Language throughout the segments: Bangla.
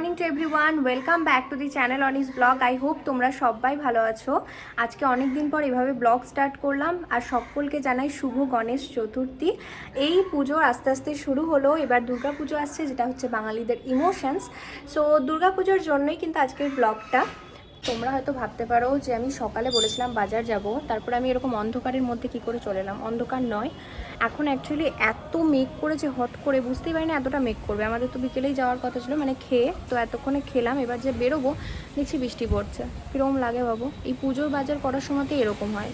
Morning to everyone, welcome back to the channel Anis blog. I hope তোমরা সবাই ভালো আছো। আজকে অনেক দিন পর এভাবে ব্লগ স্টার্ট করলাম। আর সকলকে জানাই শুভ গণেশ চতুর্থী। এই পুজো আস্তে আস্তে শুরু হলো। এবার দুর্গা পুজো আসছে, যেটা হচ্ছে বাঙালিদের ইমোশনস সো দুর্গা পুজোর জন্যই কিন্তু আজকের ব্লগটা। তোমরা হয়তো ভাবতে পারো যে আমি সকালে বলেছিলাম বাজার যাব, তারপর আমি এরকম অন্ধকারের মধ্যে কি করে চলে এলাম? অন্ধকার নয়। এখন অ্যাকচুয়ালি এত মেঘ করেছে হট করে, বুঝতেই পারি না এতটা মেঘ করবে। আমাদের তো বিকেলেই যাওয়ার কথা ছিল মানে খেয়ে তো এতক্ষণে খেলাম, এবার যে বেরোবো, দেখছি বৃষ্টি পড়ছে। কীরকম লাগে বাবু? এই পুজোর বাজার করার সময়তে এরকম হয়।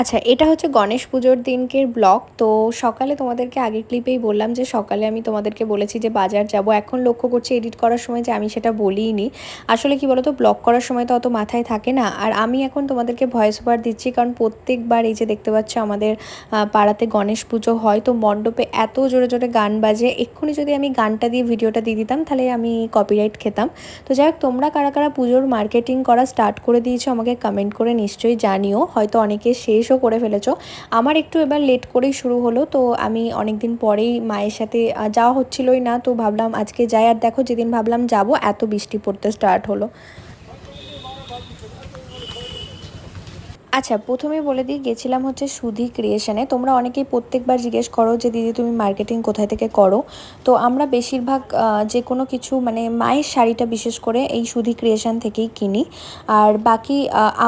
আচ্ছা এটা হচ্ছে গণেশ পুজোর দিনকের ব্লগ। তো সকালে তোমাদেরকে আগের ক্লিপেই বললাম যে সকালে আমি তোমাদেরকে বলেছি যে বাজার যাব। এখন লক্ষ্য করছি এডিট করার সময় যে আমি সেটা বলিনি। আসলে কি বলতো, ব্লগ করার সময় তো অত মাথায় থাকে না। আর আমি এখন তোমাদেরকে ভয়েস ওভার দিচ্ছি কারণ প্রত্যেকবার এই যে দেখতে পাচ্ছ আমাদের পাড়াতে গণেশ পুজো হয়। তো মণ্ডপে এত জোরে জোরে গান বাজে। এক্ষুনি যদি আমি গানটা দিয়ে ভিডিওটা দিয়ে দিতাম, তাহলে আমি কপিরাইট খেতাম। তো যাই হোক, তোমরা কারা কারা পুজোর মার্কেটিং করা স্টার্ট করে দিয়েছ, আমাকে কমেন্ট করে নিশ্চয়ই জানিও। হয়তো অনেকে শেষও করে ফেলেছ। আমার একটু এবার লেট করেই শুরু হলো, তো আমি অনেক দিন পরেই মায়ের সাথে যাওয়া হচ্ছিলই না, তো ভাবলাম আজকে যাই, আর দেখো যেদিন ভাবলাম যাব, এত বৃষ্টি পড়তে স্টার্ট হলো। আচ্ছা প্রথমে বলে দিই, গেছিলাম হচ্ছে সুধি ক্রিয়েশনে তোমরা অনেকেই প্রত্যেকবার জিজ্ঞেস করো যে, দিদি, তুমি মার্কেটিং কোথায় থেকে করো? তো আমরা বেশিরভাগ যে কোনো কিছু মানে মায়ের শাড়িটা বিশেষ করে এই সুধি ক্রিয়েশন থেকেই কিনি। আর বাকি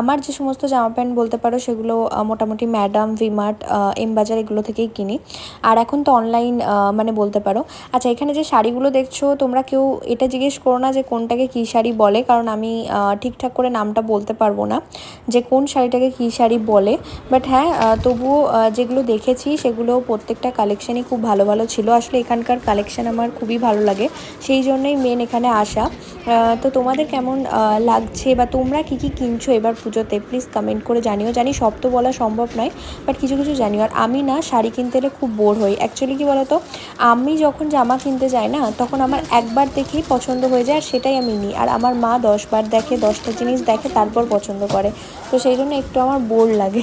আমার যে সমস্ত জামা প্যান্ট বলতে পারো, সেগুলো মোটামুটি ম্যাডাম ভিমার্ট এম বাজার এগুলো থেকেই কিনি। আর এখন তো অনলাইন মানে বলতে পারো। আচ্ছা এখানে যে শাড়িগুলো দেখছ, তোমরা কেউ এটা জিজ্ঞেস করো না যে, কোনটাকে কী শাড়ি বলে? কারণ আমি ঠিকঠাক করে নামটা বলতে পারব না যে, কোন শাড়িটাকে কী শাড়ি বলে বাট হ্যাঁ তবুও যেগুলো দেখেছি সেগুলো প্রত্যেকটা কালেকশানই খুব ভালো ভালো ছিল। আসলে এখানকার কালেকশান আমার খুবই ভালো লাগে, সেই জন্যই মেন এখানে আসা। তো তোমাদের কেমন লাগছে বা তোমরা কী কী কিনছো এবার পুজোতে? প্লিজ কমেন্ট করে জানিও। জানি সব তো বলা সম্ভব নয় বাট কিছু কিছু জানিও। আর আমি না শাড়ি কিনতে এলে খুব বোর হই। অ্যাকচুয়ালি কী বলতো, আমি যখন জামা কিনতে যাই না, তখন আমার একবার দেখেই পছন্দ হয়ে যায়, আর সেটাই আমি নিই। আর আমার মা দশবার দেখে, দশটা জিনিস দেখে, তারপর পছন্দ করে। তো সেই জন্য একটু আমার বোর লাগে।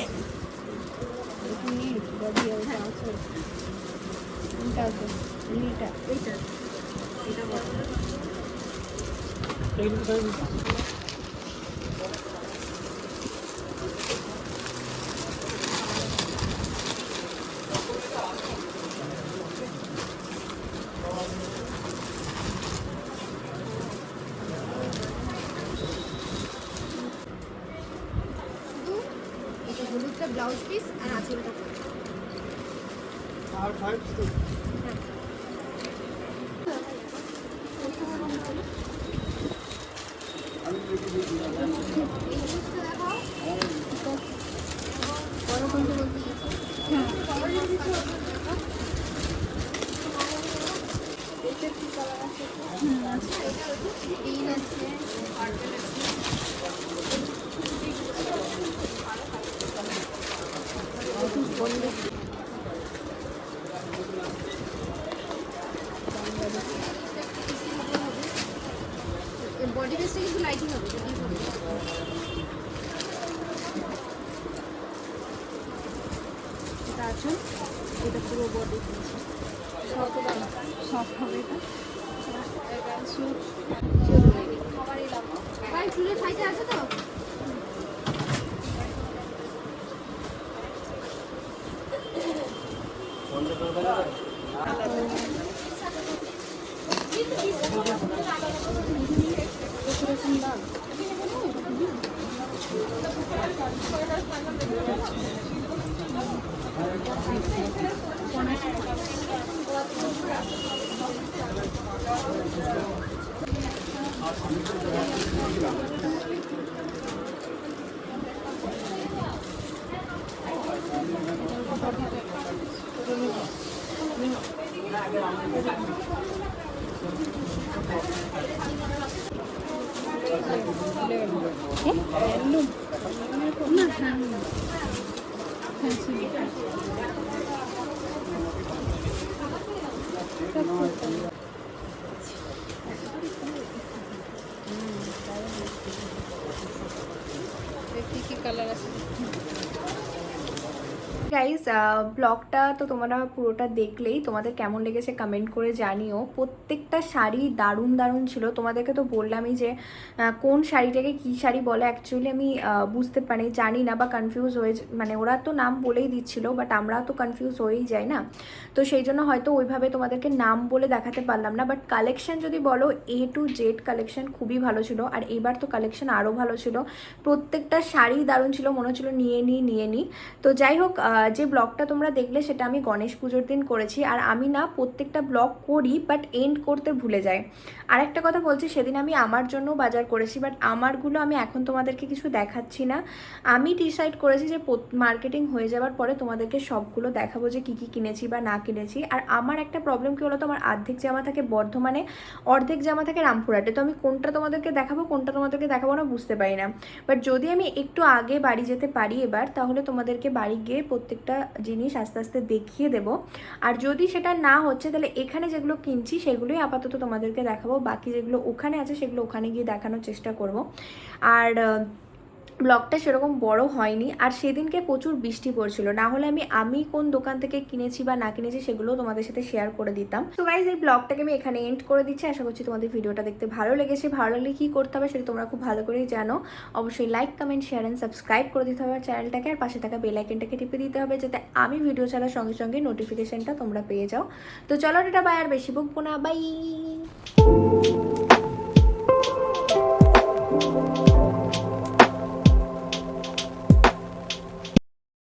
এটা ব্লাউজ পিস আর আঁচলটা তিন বডি বেসটা কিন্তু লাইটিং হবে এটা এটা পুরো বডি সব হবে এটা স্যুট খাবার এলাম ভাই চুলের সাইজে আছে তো 아, 감사합니다. 勒勒，哎，勒弄，那怎么？গাইজ ব্লগটা তো তোমরা পুরোটা দেখলেই, তোমাদের কেমন লেগেছে কমেন্ট করে জানিও। প্রত্যেকটা শাড়ি দারুণ দারুণ ছিল। তোমাদেরকে তো বললামই যে কোন শাড়িটাকে কি শাড়ি বলে অ্যাকচুয়ালি আমি বুঝতে পারি জানি না বা কনফিউজ হয়ে মানে ওরা তো নাম বলেই দিচ্ছিল বাট আমরা তো কনফিউজ হয়েই যাই না। তো সেই জন্য হয়তো ওইভাবে তোমাদেরকে নাম বলে দেখাতে পারলাম না বাট কালেকশন যদি বলো এ টু জেড কালেকশন খুবই ভালো ছিল, আর এবার তো কালেকশন আরও ভালো ছিল। প্রত্যেকটা শাড়ি দারুণ ছিল, মনে হচ্ছিল নিয়ে নিই নিয়ে নিই। তো যাই হোক যে ব্লগটা তোমরা দেখলে সেটা আমি গণেশ পুজোর দিন করেছি। আর আমি না প্রত্যেকটা ব্লগ করি বাট এন্ড করতে ভুলে যাই। আর একটা কথা বলছি, সেদিন আমি আমার জন্য বাজার করেছি বাট আমারগুলো আমি এখন তোমাদেরকে কিছু দেখাচ্ছি না। আমি ডিসাইড করেছি যে মার্কেটিং হয়ে যাওয়ার পরে তোমাদেরকে সবগুলো দেখাবো যে কী কী কিনেছি বা না কিনেছি। আর আমার একটা প্রবলেম কী হলো তো আমার অর্ধেক জামা থাকে বর্ধমানে, অর্ধেক জামা থাকে রামপুরহাটে। তো আমি কোনটা তোমাদেরকে দেখাবো, কোনটা তোমাদেরকে দেখাবো না বুঝতে পারি না। বাট যদি আমি একটু আগে বাড়ি যেতে পারি এবার, তাহলে তোমাদেরকে বাড়ি গিয়ে প্রত্যেকটা জিনিস আস্তে আস্তে দেখিয়ে দেব। আর যদি সেটা না হচ্ছে, তাহলে এখানে যেগুলো কিনছি, সেগুলোই আপাতত তোমাদেরকে দেখাবো। বাকি যেগুলো ওখানে আছে, সেগুলো ওখানে গিয়ে দেখানোর চেষ্টা করব। আর ব্লগটা সেরকম বড় হয়নি। আর সেদিনকে প্রচুর বৃষ্টি পড়ছিল। না হলে আমি আমি কোন দোকান থেকে কিনেছি বা না কিনেছি সেগুলো তোমাদের সাথে শেয়ার করে দিতাম। তো গাইজ এই ব্লগটাকে আমি এখানে এন্ড করে দিচ্ছি। আশা করছি তোমাদের ভিডিওটা দেখতে ভালো লেগেছে। ভালো লাগলে কী করতে হবে সেটা তোমরা খুব ভালো করেই জানো। অবশ্যই like comment share and subscribe করে দিতে হবে চ্যানেলটাকে। আর পাশে থাকা বেলাইকেনটাকে টিপে দিতে হবে যাতে আমি ভিডিও ছাড়ার সঙ্গে সঙ্গে নোটিফিকেশানটা তোমরা পেয়ে যাও। তো চলো এটা বাই আর বেশি বকবো না। বাই